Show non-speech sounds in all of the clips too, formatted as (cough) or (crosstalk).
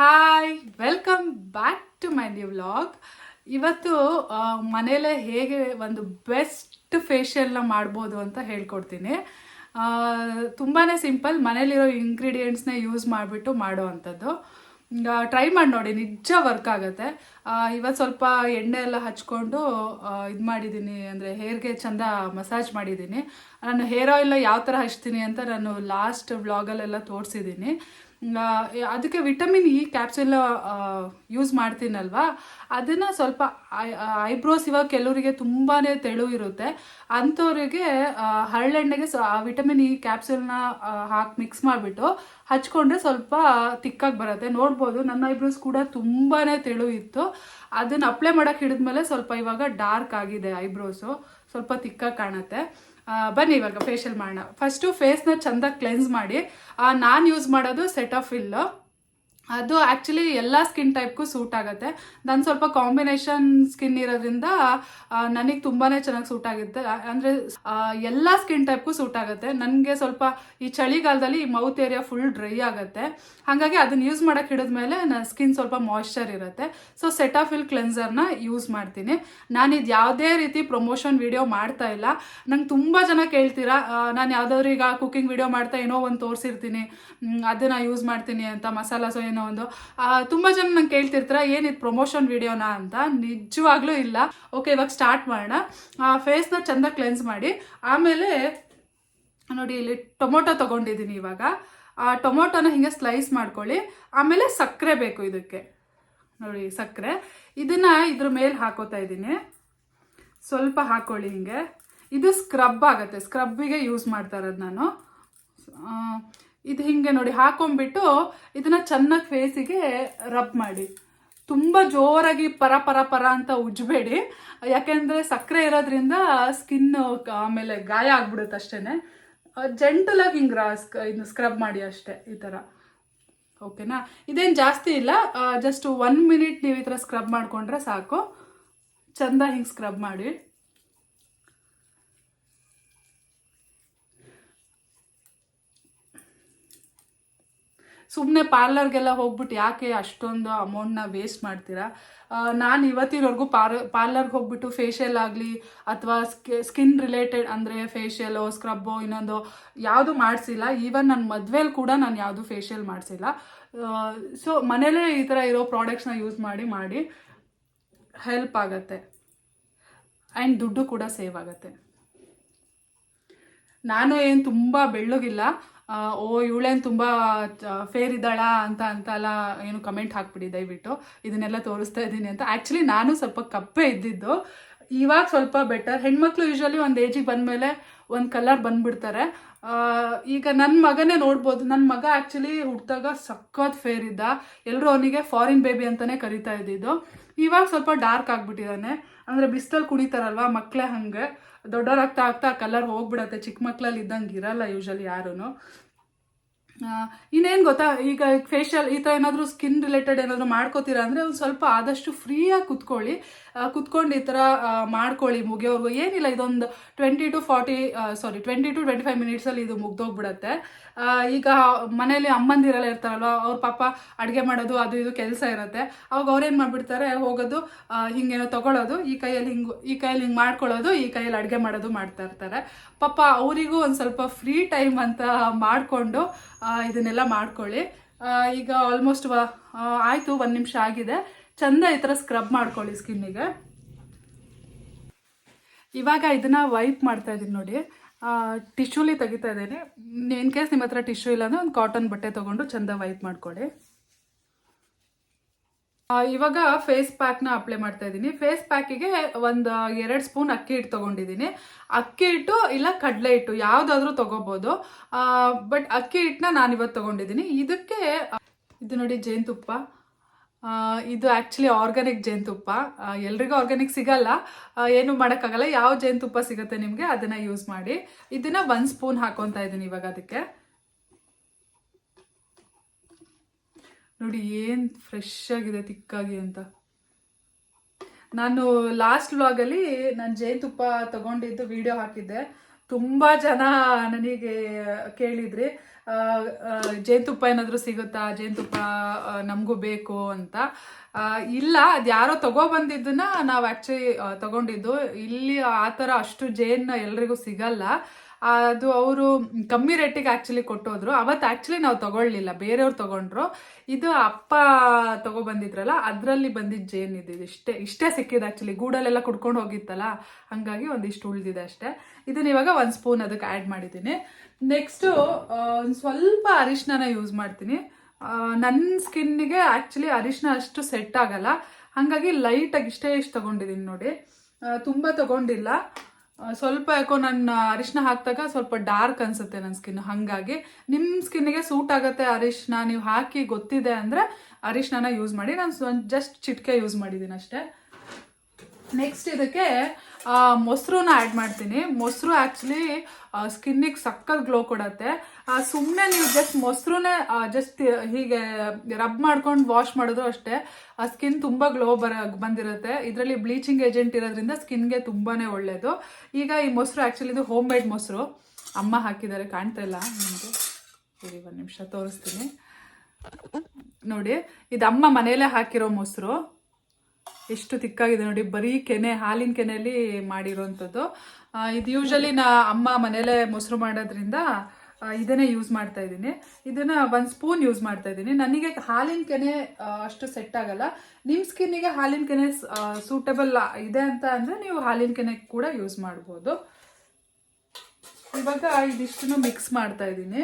Hi welcome back to my new vlog ಇವತ್ತು ಮನೆಯಲ್ಲೇ ಹೇಗೆ ಒಂದು ಬೆಸ್ಟ್ ಫೇಶಿಯಲ್ನ ಮಾಡ್ಬೋದು ಅಂತ ಹೇಳ್ಕೊಡ್ತೀನಿ. ತುಂಬಾ ಸಿಂಪಲ್ ಮನೇಲಿರೋ ಇಂಗ್ರೀಡಿಯೆಂಟ್ಸ್ನ ಯೂಸ್ ಮಾಡಿಬಿಟ್ಟು ಮಾಡೋ ಅಂಥದ್ದು. ಟ್ರೈ ಮಾಡಿ ನೋಡಿ ನಿಜ ವರ್ಕ್ ಆಗುತ್ತೆ. ಇವತ್ತು ಸ್ವಲ್ಪ ಎಣ್ಣೆ ಎಲ್ಲ ಹಚ್ಕೊಂಡು ಇದು ಮಾಡಿದ್ದೀನಿ ಅಂದರೆ ಹೇರ್ಗೆ ಚಂದ ಮಸಾಜ್ ಮಾಡಿದ್ದೀನಿ ನಾನು ಹೇರ್ ಆಯಿಲ್ನ ಯಾವ ಥರ ಹಚ್ತೀನಿ ಅಂತ ನಾನು ಲಾಸ್ಟ್ ವ್ಲಾಗಲ್ಲೆಲ್ಲ ತೋರಿಸಿದ್ದೀನಿ ಅದಕ್ಕೆ ವಿಟಮಿನ್ ಇ ಕ್ಯಾಪ್ಸುಲ್ ಯೂಸ್ ಮಾಡ್ತೀನಲ್ವಾ? ಅದನ್ನು ಸ್ವಲ್ಪ ಐಬ್ರೋಸ್ ಇವಾಗ ಕೆಲವರಿಗೆ ತುಂಬಾ ತೆಳು ಇರುತ್ತೆ. ಅಂಥವ್ರಿಗೆ ಹರಳೆಣ್ಣೆಗೆ ಸ ವಿಟಮಿನ್ ಇ ಕ್ಯಾಪ್ಸುಲ್ನ ಹಾಕಿ ಮಿಕ್ಸ್ ಮಾಡಿಬಿಟ್ಟು ಹಚ್ಕೊಂಡ್ರೆ ಸ್ವಲ್ಪ ತಿಕ್ಕಾಗಿ ಬರುತ್ತೆ. ನೋಡ್ಬೋದು, ನನ್ನ ಐಬ್ರೋಸ್ ಕೂಡ ತುಂಬಾ ತೆಳು ಇತ್ತು. ಅದನ್ನು ಅಪ್ಲೈ ಮಾಡೋಕೆ ಹಿಡಿದ್ಮೇಲೆ ಸ್ವಲ್ಪ ಇವಾಗ ಡಾರ್ಕ್ ಆಗಿದೆ ಐಬ್ರೋಸು. ಸ್ವಲ್ಪ ತಿಕ್ಕಾಗಿ ಕಾಣುತ್ತೆ. ಬನ್ನಿ ಇವಾಗ ಫೇಶಿಯಲ್ ಮಾಡೋಣ. ಫಸ್ಟು ಫೇಸ್ನ ಚಂದ ಕ್ಲೆನ್ಸ್ ಮಾಡಿ ನಾನು ಯೂಸ್ ಮಾಡೋದು ಸೆಟಫಿಲ್ ಅದು ಆ್ಯಕ್ಚುಲಿ ಎಲ್ಲ ಸ್ಕಿನ್ ಟೈಪ್ಗೂ ಸೂಟ್ ಆಗುತ್ತೆ. ನಾನು ಸ್ವಲ್ಪ ಕಾಂಬಿನೇಷನ್ ಸ್ಕಿನ್ ಇರೋದ್ರಿಂದ ನನಗೆ ತುಂಬಾ ಚೆನ್ನಾಗಿ ಸೂಟ್ ಆಗುತ್ತೆ ಅಂದರೆ ಎಲ್ಲ ಸ್ಕಿನ್ ಟೈಪ್ಗೂ ಸೂಟ್ ಆಗುತ್ತೆ. ನನಗೆ ಸ್ವಲ್ಪ ಈ ಚಳಿಗಾಲದಲ್ಲಿ ಈ ಮೌತ್ ಏರಿಯಾ ಫುಲ್ ಡ್ರೈ ಆಗುತ್ತೆ. ಹಾಗಾಗಿ ಅದನ್ನು ಯೂಸ್ ಮಾಡೋಕೆ ಹಿಡಿದ್ಮೇಲೆ ನನ್ನ ಸ್ಕಿನ್ ಸ್ವಲ್ಪ ಮಾಯ್ಶ್ಚರ್ ಇರುತ್ತೆ. ಸೊ ಸೆಟಾಫಿಲ್ ಕ್ಲೆನ್ಸರ್ನ ಯೂಸ್ ಮಾಡ್ತೀನಿ. ನಾನು ಇದು ಯಾವುದೇ ರೀತಿ ಪ್ರಮೋಷನ್ ವಿಡಿಯೋ ಮಾಡ್ತಾ ಇಲ್ಲ. ನಂಗೆ ತುಂಬ ಜನ ಕೇಳ್ತೀರಾ ನಾನು ಯಾವುದಾದ್ರು ಈಗ ಕುಕಿಂಗ್ ವೀಡಿಯೋ ಮಾಡ್ತಾ ಏನೋ ಒಂದು ತೋರಿಸಿರ್ತೀನಿ. ಅದನ್ನು ಯೂಸ್ ಮಾಡ್ತೀನಿ ಅಂತ ಮಸಾಲಾಸೋ ಏನೋ ಒಂದು. ಆ, ತುಂಬ ಜನ ನಂಗೆ ಕೇಳ್ತಿರ್ತೀರ ಏನಿದು ಪ್ರಮೋಷನ್ ವಿಡಿಯೋನಾ ಅಂತ? ನಿಜವಾಗ್ಲೂ ಇಲ್ಲ. ಓಕೆ ಇವಾಗ ಸ್ಟಾರ್ಟ್ ಮಾಡೋಣ. ಫೇಸ್ನ ಚಂದ ಕ್ಲೆನ್ಸ್ ಮಾಡಿ. ಆಮೇಲೆ ನೋಡಿ ಇಲ್ಲಿ ಟೊಮೊಟೊ ತಗೊಂಡಿದ್ದೀನಿ ಇವಾಗ. ಆ ಟೊಮೊಟೊನ ಹಿಂಗೆ ಸ್ಲೈಸ್ ಮಾಡ್ಕೊಳ್ಳಿ. ಆಮೇಲೆ ಸಕ್ಕರೆ ಬೇಕು ಇದಕ್ಕೆ. ನೋಡಿ ಸಕ್ಕರೆ. ಇದನ್ನ ಇದ್ರ ಮೇಲೆ ಹಾಕೋತಾ ಇದ್ದೀನಿ. ಸ್ವಲ್ಪ ಹಾಕೊಳ್ಳಿ ಹಿಂಗೆ. ಇದು ಸ್ಕ್ರಬ್ ಆಗುತ್ತೆ. ಸ್ಕ್ರಬ್ಬಿಗೆ ಯೂಸ್ ಮಾಡ್ತಾ ಇರೋದು ನಾನು. ಆ, ಇದು ಹಿಂಗೆ ನೋಡಿ ಹಾಕೊಂಡ್ಬಿಟ್ಟು ಇದನ್ನ ಚೆನ್ನಾಗಿ ಫೇಸಿಗೆ ರಬ್ ಮಾಡಿ. ತುಂಬ ಜೋರಾಗಿ ಪರ ಪರ ಪರ ಅಂತ ಉಜ್ಬೇಡಿ. ಯಾಕೆಂದರೆ ಸಕ್ಕರೆ ಇರೋದ್ರಿಂದ ಸ್ಕಿನ್ ಆಮೇಲೆ ಗಾಯ ಆಗ್ಬಿಡುತ್ತೆ ಅಷ್ಟೇ ಜೆಂಟಲಾಗಿ ಹಿಂಗೆ ರಾ ಇದು ಸ್ಕ್ರಬ್ ಮಾಡಿ ಅಷ್ಟೇ ಈ ಥರ ಓಕೆನಾ ಇದೇನು ಜಾಸ್ತಿ ಇಲ್ಲ. ಜಸ್ಟ್ ಒನ್ ಮಿನಿಟ್ ನೀವು ಈ ಥರ ಸ್ಕ್ರಬ್ ಮಾಡಿಕೊಂಡ್ರೆ ಸಾಕು. ಚಂದ ಹಿಂಗೆ ಸ್ಕ್ರಬ್ ಮಾಡಿ. ಸುಮ್ಮನೆ ಪಾರ್ಲರ್ಗೆಲ್ಲ ಹೋಗ್ಬಿಟ್ಟು ಯಾಕೆ ಅಷ್ಟೊಂದು ಅಮೌಂಟ್ನ ವೇಸ್ಟ್ ಮಾಡ್ತೀರಾ? ನಾನು ಇವತ್ತಿನವರೆಗೂ ಪಾರ್ ಪಾರ್ಲರ್ಗೆ ಹೋಗ್ಬಿಟ್ಟು ಫೇಶಿಯಲ್ ಆಗಲಿ ಅಥವಾ ಸ್ಕಿನ್ ರಿಲೇಟೆಡ್ ಅಂದರೆ ಫೇಶಿಯಲು ಸ್ಕ್ರಬ್ಬು ಇನ್ನೊಂದು ಯಾವುದು ಮಾಡಿಸಿಲ್ಲ. ಈವನ್ ನನ್ನ ಮದುವೆಯಲ್ಲಿ ಕೂಡ ನಾನು ಯಾವುದು ಫೇಶಿಯಲ್ ಮಾಡಿಸಿಲ್ಲ. ಸೊ ಮನೇಲೇ ಈ ಥರ ಇರೋ ಪ್ರಾಡಕ್ಟ್ಸ್ನ ಯೂಸ್ ಮಾಡಿ ಮಾಡಿ ಹೆಲ್ಪ್ ಆಗುತ್ತೆ. ಆ್ಯಂಡ್ ದುಡ್ಡು ಕೂಡ ಸೇವ್ ಆಗುತ್ತೆ. ನಾನು ಏನು ತುಂಬ ಬೆಳ್ಳಗಿಲ್ಲ. ಓ, ಇವಳೇನು ತುಂಬ ಫೇರ್ ಇದ್ದಾಳ ಅಂತ ಅಂತೆಲ್ಲ ಏನು ಕಮೆಂಟ್ ಹಾಕ್ಬಿಡಿ ದಯವಿಟ್ಟು. ಇದನ್ನೆಲ್ಲ ತೋರಿಸ್ತಾ ಇದ್ದೀನಿ ಅಂತ. ಆ್ಯಕ್ಚುಲಿ ನಾನು ಸ್ವಲ್ಪ ಕಪ್ಪೆ ಇದ್ದಿದ್ದು. ಇವಾಗ ಸ್ವಲ್ಪ ಬೆಟರ್ ಹೆಣ್ಮಕ್ಳು ಯೂಶ್ವಲಿ ಒಂದು ಏಜಿಗೆ ಬಂದಮೇಲೆ ಒಂದು ಕಲರ್ ಬಂದ್ಬಿಡ್ತಾರೆ. ಈಗ ನನ್ನ ಮಗನೇ ನೋಡ್ಬೋದು. ನನ್ನ ಮಗ ಆ್ಯಕ್ಚುಲಿ ಹುಟ್ಟಿದಾಗ ಸಖತ್ ಫೇರ್ ಇದ್ದ. ಎಲ್ಲರೂ ಅವನಿಗೆ ಫಾರಿನ್ ಬೇಬಿ ಅಂತಲೇ ಕರಿತಾ ಇದ್ದಿದ್ದು. ಇವಾಗ ಸ್ವಲ್ಪ ಡಾರ್ಕ್ ಆಗಿಬಿಟ್ಟಿದ್ದಾನೆ. ಅಂದರೆ ಬಿಸ್ತಲ್ಲಿ ಕುಣಿತಾರಲ್ವ ಮಕ್ಕಳೇ ಹಾಗೆ. ದೊಡ್ಡವರಾಗ್ತಾ ಆಗ್ತಾ ಕಲರ್ ಹೋಗ್ಬಿಡತ್ತೆ. ಚಿಕ್ಕ ಮಕ್ಕಳಲ್ಲಿ ಇದ್ದಂಗೆ ಇರಲ್ಲ ಯೂಶ್ವಲಿ ಯಾರೂ ಇನ್ನೇನು ಗೊತ್ತಾ? ಈಗ ಫೇಶಿಯಲ್ ಈ ಥರ ಏನಾದರೂ ಸ್ಕಿನ್ ರಿಲೇಟೆಡ್ ಏನಾದರೂ ಮಾಡ್ಕೋತೀರಾ ಅಂದರೆ ಒಂದು ಸ್ವಲ್ಪ ಆದಷ್ಟು ಫ್ರೀಯಾಗಿ ಕುತ್ಕೊಳ್ಳಿ. ಕುತ್ಕೊಂಡು ಈ ಥರ ಮಾಡ್ಕೊಳ್ಳಿ ಮುಗಿಯೋರ್ಗು ಏನಿಲ್ಲ, ಇದೊಂದು twenty to forty sorry twenty to twenty five ಮಿನಿಟ್ಸಲ್ಲಿ ಇದು ಮುಗ್ದೋಗ್ಬಿಡತ್ತೆ. ಈಗ ಮನೇಲಿ ಅಮ್ಮಂದಿರೆಲ್ಲ ಇರ್ತಾರಲ್ವ, ಅವ್ರ ಪಾಪ ಅಡುಗೆ ಮಾಡೋದು, ಅದು ಇದು ಕೆಲಸ ಇರುತ್ತೆ. ಅವಾಗ ಅವ್ರೇನು ಮಾಡಿಬಿಡ್ತಾರೆ, ಹೋಗೋದು ಹಿಂಗೇನೋ ತಗೊಳ್ಳೋದು ಈ ಕೈಯಲ್ಲಿ ಹಿಂಗೆ, ಈ ಕೈಯಲ್ಲಿ ಹಿಂಗೆ ಮಾಡ್ಕೊಳ್ಳೋದು, ಈ ಕೈಯಲ್ಲಿ ಅಡುಗೆ ಮಾಡೋದು ಮಾಡ್ತಾ ಇರ್ತಾರೆ. ಪಾಪ ಅವರಿಗೂ ಒಂದು ಸ್ವಲ್ಪ ಫ್ರೀ ಟೈಮ್ ಅಂತ ಮಾಡಿಕೊಂಡು ಇದನ್ನೆಲ್ಲ ಮಾಡ್ಕೊಳ್ಳಿ. ಈಗ ಆಲ್ಮೋಸ್ಟ್ ಆಯಿತು, ಒಂದು ನಿಮಿಷ ಆಗಿದೆ. ಚಂದ ಈ ಥರ ಸ್ಕ್ರಬ್ ಮಾಡ್ಕೊಳ್ಳಿ ಸ್ಕಿನ್ನಿಗೆ ಇವಾಗ ಇದನ್ನ ವೈಪ್ ಮಾಡ್ತಾ ಇದ್ದೀನಿ ನೋಡಿ. ಟಿಶ್ಯೂಲಿ ತೆಗಿತಾ ಇದ್ದೀನಿ. ಇನ್ ಕೇಸ್ ನಿಮ್ಮ ಹತ್ರ ಟಿಶ್ಯೂ ಇಲ್ಲ ಅಂದರೆ ಒಂದು ಕಾಟನ್ ಬಟ್ಟೆ ತೊಗೊಂಡು ಚಂದ ವೈಪ್ ಮಾಡ್ಕೊಳ್ಳಿ. ಇವಾಗ ಫೇಸ್ ಪ್ಯಾಕ್ನ ಅಪ್ಲೈ ಮಾಡ್ತಾ ಇದ್ದೀನಿ. ಫೇಸ್ ಪ್ಯಾಕಿಗೆ ಒಂದು ಎರಡು ಸ್ಪೂನ್ ಅಕ್ಕಿ ಹಿಟ್ಟು ತೊಗೊಂಡಿದ್ದೀನಿ. ಅಕ್ಕಿ ಹಿಟ್ಟು ಇಲ್ಲ ಕಡಲೆ ಹಿಟ್ಟು, ಯಾವುದಾದ್ರೂ ತೊಗೋಬೋದು. ಬಟ್ ಅಕ್ಕಿ ಹಿಟ್ಟನ್ನ ನಾನು ಇವತ್ತು ತೊಗೊಂಡಿದ್ದೀನಿ. ಇದಕ್ಕೆ ಇದು ನೋಡಿ ಜೇನುತುಪ್ಪ. ಇದು ಆ್ಯಕ್ಚುಲಿ ಆರ್ಗ್ಯಾನಿಕ್ ಜೇನುತುಪ್ಪ. ಎಲ್ರಿಗೂ ಆರ್ಗ್ಯಾನಿಕ್ ಸಿಗಲ್ಲ. ಏನು ಮಾಡೋಕ್ಕಾಗಲ್ಲ. ಯಾವ ಜೇನುತುಪ್ಪ ಸಿಗುತ್ತೆ ನಿಮಗೆ ಅದನ್ನು ಯೂಸ್ ಮಾಡಿ. ಇದನ್ನು ಒಂದು ಸ್ಪೂನ್ ಹಾಕೊತಾ ಇದ್ದೀನಿ ಇವಾಗ ಅದಕ್ಕೆ. ನೋಡಿ ಏನು ಫ್ರೆಶ್ ಆಗಿದೆ, ತಿಕ್ಕಾಗಿ ಅಂತ. ನಾನು ಲಾಸ್ಟ್ ವ್ಲಾಗಲ್ಲಿ ನಾನು ಜೇನುತುಪ್ಪ ತಗೊಂಡಿದ್ದು ವಿಡಿಯೋ ಹಾಕಿದ್ದೆ. ತುಂಬ ಜನ ನನಗೆ ಕೇಳಿದ್ರಿ ಜೇನುತುಪ್ಪ ಏನಾದರೂ ಸಿಗುತ್ತಾ ಜೇನುತುಪ್ಪ ನಮಗೂ ಬೇಕು ಅಂತ. ಇಲ್ಲ, ಅದು ಯಾರೋ ತಗೊಬಂದಿದ್ದನ್ನ ನಾವು ಆ್ಯಕ್ಚುಲಿ ತಗೊಂಡಿದ್ದು. ಇಲ್ಲಿ ಆ ಥರ ಅಷ್ಟು ಜೇನು ಎಲ್ರಿಗೂ ಸಿಗಲ್ಲ. ಅದು ಅವರು ಕಮ್ಮಿ ರೇಟಿಗೆ ಆ್ಯಕ್ಚುಲಿ ಕೊಟ್ಟೋದ್ರು. ಅವತ್ತು ಆ್ಯಕ್ಚುಲಿ ನಾವು ತಗೊಳ್ಳಿಲ್ಲ. ಬೇರೆಯವ್ರು ತಗೊಂಡ್ರು. ಇದು ಅಪ್ಪ ತಗೊಬಂದಿದ್ರಲ್ಲ ಅದರಲ್ಲಿ ಬಂದಿದ್ದ ಜೇನ್ ಇದು ಇಷ್ಟೇ ಇಷ್ಟೇ ಸಿಕ್ಕಿದೆ ಆ್ಯಕ್ಚುಲಿ ಗೂಡಲ್ಲೆಲ್ಲ ಕುಡ್ಕೊಂಡು ಹೋಗಿತ್ತಲ್ಲ? ಹಾಗಾಗಿ ಒಂದಿಷ್ಟು ಉಳಿದಿದೆ ಅಷ್ಟೇ. ಇದನ್ನ ಇವಾಗ ಒಂದು ಸ್ಪೂನ್ ಅದಕ್ಕೆ ಆ್ಯಡ್ ಮಾಡಿದ್ದೀನಿ. ನೆಕ್ಸ್ಟು ಒಂದು ಸ್ವಲ್ಪ ಅರಿಶಿನ ಯೂಸ್ ಮಾಡ್ತೀನಿ. ನನ್ನ ಸ್ಕಿನ್ನಿಗೆ ಆ್ಯಕ್ಚುಲಿ ಅರಿಶಿನ ಅಷ್ಟು ಸೆಟ್ ಆಗಲ್ಲ. ಹಾಗಾಗಿ ಲೈಟಾಗಿ ಇಷ್ಟೇ ಇಷ್ಟು ತೊಗೊಂಡಿದ್ದೀನಿ ನೋಡಿ. ತುಂಬ ತೊಗೊಂಡಿಲ್ಲ. ಸ್ವಲ್ಪ ಯಾಕೋ ನನ್ನ ಅರಿಶಿನ ಹಾಕಿದಾಗ ಸ್ವಲ್ಪ ಡಾರ್ಕ್ ಅನ್ಸುತ್ತೆ ನನ್ನ ಸ್ಕಿನ್ ಹಾಗಾಗಿ. ನಿಮ್ಮ ಸ್ಕಿನ್ನಿಗೆ ಸೂಟ್ ಆಗುತ್ತೆ ಅರಿಶಿನ, ನೀವು ಹಾಕಿ ಗೊತ್ತಿದೆ ಅಂದರೆ ಅರಿಶಿನ ಯೂಸ್ ಮಾಡಿ. ನಾನು ಜಸ್ಟ್ ಚಿಟಿಕೆ ಯೂಸ್ ಮಾಡಿದ್ದೀನಿ ಅಷ್ಟೇ ನೆಕ್ಸ್ಟ್ ಇದಕ್ಕೆ ಮೊಸರನ್ನ ಆ್ಯಡ್ ಮಾಡ್ತೀನಿ. ಮೊಸರು ಆ್ಯಕ್ಚುಲಿ ಸ್ಕಿನ್ನಿಗೆ ಸಕ್ಕತ್ ಗ್ಲೋ ಕೊಡುತ್ತೆ. ಸುಮ್ಮನೆ ನೀವು ಜಸ್ಟ್ ಮೊಸರುನೇ ಜಸ್ಟ್ ಹೀಗೆ ರಬ್ ಮಾಡ್ಕೊಂಡು ವಾಶ್ ಮಾಡಿದ್ರು ಅಷ್ಟೇ, ಆ ಸ್ಕಿನ್ ತುಂಬ ಗ್ಲೋ ಬರ, ಬಂದಿರುತ್ತೆ. ಇದರಲ್ಲಿ ಬ್ಲೀಚಿಂಗ್ ಏಜೆಂಟ್ ಇರೋದ್ರಿಂದ ಸ್ಕಿನ್ಗೆ ತುಂಬಾ ಒಳ್ಳೆಯದು ಈಗ ಈ ಮೊಸರು ಆ್ಯಕ್ಚುಲಿ ಇದು ಹೋಮ್ ಮೇಡ್ ಮೊಸರು. ಅಮ್ಮ ಹಾಕಿದ್ದಾರೆ, ಕಾಣ್ತಾ ಇಲ್ಲ. ನಿಮಗೆ? ಸರಿ, ಒಂದು ನಿಮಿಷ ತೋರಿಸ್ತೀನಿ. ನೋಡಿ, ಇದು ಅಮ್ಮ ಮನೆಯಲ್ಲೇ ಹಾಕಿರೋ ಮೊಸರು. ಎಷ್ಟು ತಿಕ್ಕಾಗಿದೆ ನೋಡಿ, ಬರೀ ಕೆನೆ, ಹಾಲಿನ ಕೆನೆಯಲ್ಲಿ ಮಾಡಿರೋಂಥದ್ದು. ಇದು ಯೂಶಲಿ ನಾ ಅಮ್ಮ ಮನೆಯಲ್ಲೇ ಮೊಸರು ಮಾಡೋದ್ರಿಂದ ಇದನ್ನೇ ಯೂಸ್ ಮಾಡ್ತಾ ಇದ್ದೀನಿ. ಇದನ್ನು ಒಂದು ಸ್ಪೂನ್ ಯೂಸ್ ಮಾಡ್ತಾ ಇದ್ದೀನಿ. ನನಗೆ ಹಾಲಿನ ಕೆನೆ ಅಷ್ಟು ಸೆಟ್ ಆಗಲ್ಲ. ನಿಮ್ಮ ಸ್ಕಿನ್ನಿಗೆ ಹಾಲಿನ ಕೆನೆ ಸೂಟಬಲ್ ಇದೆ ಅಂತ ಅಂದರೆ ನೀವು ಹಾಲಿನ ಕೆನೆ ಕೂಡ ಯೂಸ್ ಮಾಡ್ಬೋದು. ಇವಾಗ ಇದಿಷ್ಟನ್ನು ಮಿಕ್ಸ್ ಮಾಡ್ತಾ ಇದ್ದೀನಿ.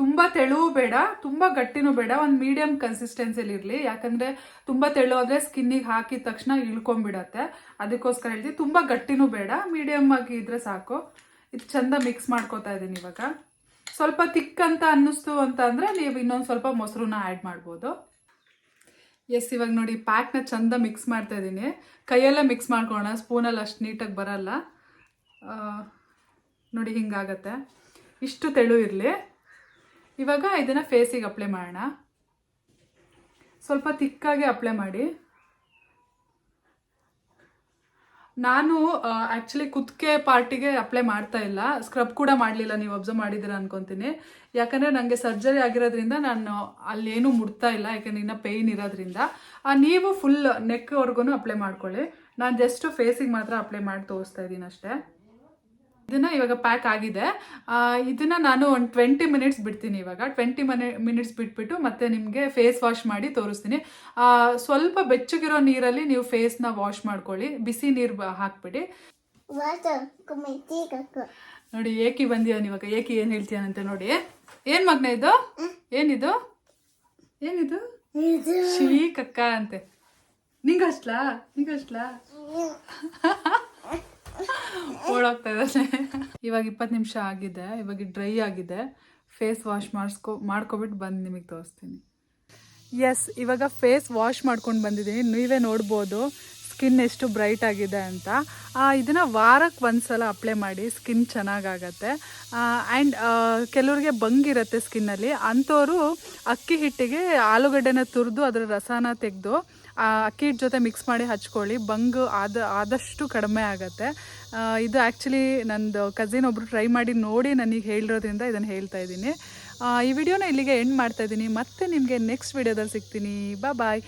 ತುಂಬ ತೆಳು ಬೇಡ, ತುಂಬ ಗಟ್ಟಿನೂ ಬೇಡ, ಒಂದು ಮೀಡಿಯಂ ಕನ್ಸಿಸ್ಟೆನ್ಸಿಲಿ ಇರಲಿ. ಯಾಕಂದರೆ ತುಂಬ ತೆಳು ಆದರೆ ಸ್ಕಿನ್ನಿಗೆ ಹಾಕಿದ ತಕ್ಷಣ ಇಳ್ಕೊಂಬಿಡತ್ತೆ ಅದಕ್ಕೋಸ್ಕರ ಹೇಳ್ತೀವಿ ತುಂಬ ಗಟ್ಟಿನೂ ಬೇಡ ಮೀಡಿಯಮ್ ಆಗಿ ಇದ್ರೆ ಸಾಕು. ಇದು ಚಂದ ಮಿಕ್ಸ್ ಮಾಡ್ಕೋತಾ ಇದ್ದೀನಿ ಇವಾಗ. ಸ್ವಲ್ಪ ತಿಕ್ ಅಂತ ಅನ್ನಿಸ್ತು ಅಂತ ಅಂದರೆ ನೀವು ಇನ್ನೊಂದು ಸ್ವಲ್ಪ ಮೊಸರನ್ನ ಆ್ಯಡ್ ಮಾಡ್ಬೋದು. ಎಸ್ ಇವಾಗ ನೋಡಿ ಪ್ಯಾಕ್ನ ಚಂದ ಮಿಕ್ಸ್ ಮಾಡ್ತಾ ಇದ್ದೀನಿ ಕೈಯಲ್ಲೇ ಮಿಕ್ಸ್ ಮಾಡ್ಕೊಳ್ಳೋಣ ಸ್ಪೂನಲ್ಲಿ ಅಷ್ಟು ನೀಟಾಗಿ ಬರಲ್ಲ. ನೋಡಿ ಹಿಂಗಾಗತ್ತೆ. ಇಷ್ಟು ತೆಳು ಇರಲಿ. ಇವಾಗ ಇದನ್ನು ಫೇಸಿಗೆ ಅಪ್ಲೈ ಮಾಡೋಣ. ಸ್ವಲ್ಪ ತಿಕ್ಕಾಗಿ ಅಪ್ಲೈ ಮಾಡಿ. ನಾನು ಆ್ಯಕ್ಚುಲಿ ಕುತ್ತಿಗೆ ಪಾರ್ಟಿಗೆ ಅಪ್ಲೈ ಮಾಡ್ತಾ ಇಲ್ಲ. ಸ್ಕ್ರಬ್ ಕೂಡ ಮಾಡಲಿಲ್ಲ ನೀವು ಅಬ್ಸರ್ವ್ ಮಾಡಿದ್ದೀರ ಅನ್ಕೊತೀನಿ. ಯಾಕಂದರೆ ನನಗೆ ಸರ್ಜರಿ ಆಗಿರೋದ್ರಿಂದ ನಾನು ಅಲ್ಲೇನೂ ಮುಡ್ತಾ ಇಲ್ಲ ಯಾಕಂದ್ರೆ ಇನ್ನೂ ಪೇಯ್ನ್ ಇರೋದ್ರಿಂದ. ಆ, ನೀವು ಫುಲ್ ನೆಕ್ವರೆಗೂ ಅಪ್ಲೈ ಮಾಡ್ಕೊಳ್ಳಿ. ನಾನು ಜಸ್ಟ್ ಫೇಸಿಗೆ ಮಾತ್ರ ಅಪ್ಲೈ ಮಾಡಿ ತೋರಿಸ್ತಾ ಇದ್ದೀನಿ ಅಷ್ಟೇ. ಇದನ್ನ ಇವಾಗ ಪ್ಯಾಕ್ ಆಗಿದೆ. ಇದನ್ನ ನಾನು ಒಂದು ಟ್ವೆಂಟಿ ಮಿನಿಟ್ಸ್ ಬಿಡ್ತೀನಿ ಇವಾಗ. ಟ್ವೆಂಟಿ ಮನಿ ಮಿನಿಟ್ಸ್ ಬಿಟ್ಬಿಟ್ಟು ಮತ್ತೆ ನಿಮಗೆ ಫೇಸ್ ವಾಶ್ ಮಾಡಿ ತೋರಿಸ್ತೀನಿ. ಆ, ಸ್ವಲ್ಪ ಬೆಚ್ಚಗಿರೋ ನೀರಲ್ಲಿ ನೀವು ಫೇಸ್ನ ವಾಶ್ ಮಾಡ್ಕೊಳ್ಳಿ. ಬಿಸಿ ನೀರು ಹಾಕ್ಬಿಡಿ. ನೋಡಿ ಏಕಿ ಬಂದಿಯಾನ ಇವಾಗ ಏಕಿ ಏನು ಹೇಳ್ತೀಯಾನಂತೆ ನೋಡಿ. ಏನು ಮಗ್ನ ಇದು? ಏನಿದು? ಏನಿದು? ಶ್ರೀ ಕಕ್ಕ ಅಂತೆ. ನಿಂಗಷ್ಟಲಾ? ನಿಂಗಷ್ಟಲಾ? (laughs) ಓಡೋಗ್ತಾ ಇದ್ದಾನೆ ಇವಾಗ ಇಪ್ಪತ್ತು ನಿಮಿಷ ಆಗಿದೆ. ಇವಾಗ ಡ್ರೈ ಆಗಿದೆ. ಫೇಸ್ ವಾಶ್ ಮಾಡಿಸ್ಕೊ ಮಾಡ್ಕೊಬಿಟ್ಟು ಬಂದು ನಿಮಗೆ ತೋರಿಸ್ತೀನಿ. ಎಸ್ ಇವಾಗ ಫೇಸ್ ವಾಶ್ ಮಾಡ್ಕೊಂಡು ಬಂದಿದ್ದೀನಿ. ನೀವೇ ನೋಡ್ಬೋದು. ಸ್ಕಿನ್ ಎಷ್ಟು ಬ್ರೈಟ್ ಆಗಿದೆ ಅಂತ ಇದನ್ನು ವಾರಕ್ಕೆ ವಾರಕ್ಕೆ ಒಂದ್ಸಲ ಅಪ್ಲೈ ಮಾಡಿ ಸ್ಕಿನ್ ಚೆನ್ನಾಗಾಗತ್ತೆ. ಆ್ಯಂಡ್ ಕೆಲವ್ರಿಗೆ ಬಂಗಿರುತ್ತೆ ಸ್ಕಿನ್ನಲ್ಲಿ ಅಂಥವ್ರು ಅಕ್ಕಿ ಹಿಟ್ಟಿಗೆ ಆಲೂಗಡ್ಡೆನ ತುರಿದು ಅದರ ರಸನ ತೆಗೆದು ಅಕ್ಕಿ ಹಿಟ್ಟು ಜೊತೆ ಮಿಕ್ಸ್ ಮಾಡಿ ಹಚ್ಕೊಳ್ಳಿ. ಬಂಗ್ ಆದ ಆದಷ್ಟು ಕಡಿಮೆ ಆಗುತ್ತೆ. ಇದು ಆ್ಯಕ್ಚುಲಿ ನಂದು ಕಸಿನ್ ಒಬ್ಬರು ಟ್ರೈ ಮಾಡಿ ನೋಡಿ ನನಗೆ ಹೇಳಿರೋದ್ರಿಂದ ಇದನ್ನು ಹೇಳ್ತಾ ಇದ್ದೀನಿ. ಆ, ಈ ವಿಡಿಯೋನ ಇಲ್ಲಿಗೆ ಎಂಡ್ ಮಾಡ್ತಾ ಇದ್ದೀನಿ. ಮತ್ತೆ ನಿಮಗೆ ನೆಕ್ಸ್ಟ್ ವಿಡಿಯೋದಲ್ಲಿ ಸಿಗ್ತೀನಿ. ಬಾ ಬಾಯ್